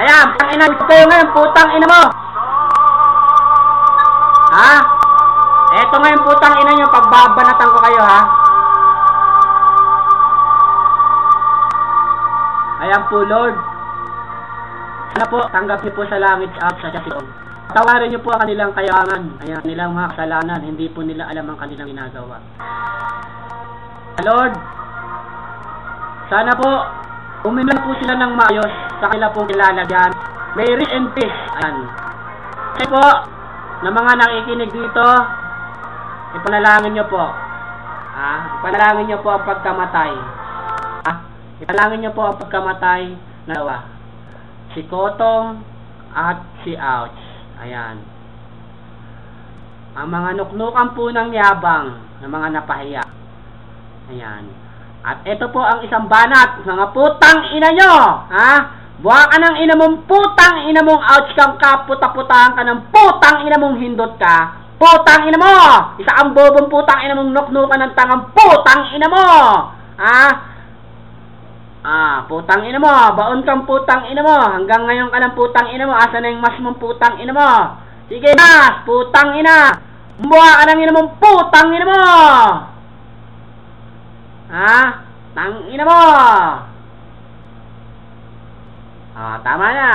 Ayan, putang ina kayo ngayon, putang ina mo. Ha? Eto ngayon, putang ina nyo, pagbabanatan ko kayo, ha? Ayan po, Lord. Sana po, tanggap niyo po sa langit at sa Diyos. Tawarin niyo po ang kanilang kayangan, ayan, kanilang mga kasalanan, hindi po nila alam ang kanilang ginagawa. Lord, sana po, uminom po sila ng maayos sa kanila pong kilalagyan. May rest and peace. Ayan. Kasi po, na mga nakikinig dito, ipanalangin nyo po. Ah, ipanalangin nyo po ang pagkamatay. Ah, ipanalangin nyo po ang pagkamatay na dalawa. Si Kotong at si Ouch. Ayan. Ang mga nuknukan po ng yabang ng mga napahiya. Ayan. At ito po ang isang banat, mga putang ina nyo, ha? Buha ka ng ina mong putang ina mong ouch kang ka, puta-putahan ka ng putang ina mong hindot ka. Putang ina mo! Isa kang bobong putang ina mong nuknukan ng tangang putang ina mo! Ha? Ah, putang ina mo, baon kang putang ina mo. Hanggang ngayon ka ng putang ina mo, asa na yung mas mong putang ina mo? Sige, mas, putang ina. Buha ka ng ina mong putang ina mo! Ha? Tang ina mo! Ah, tama na.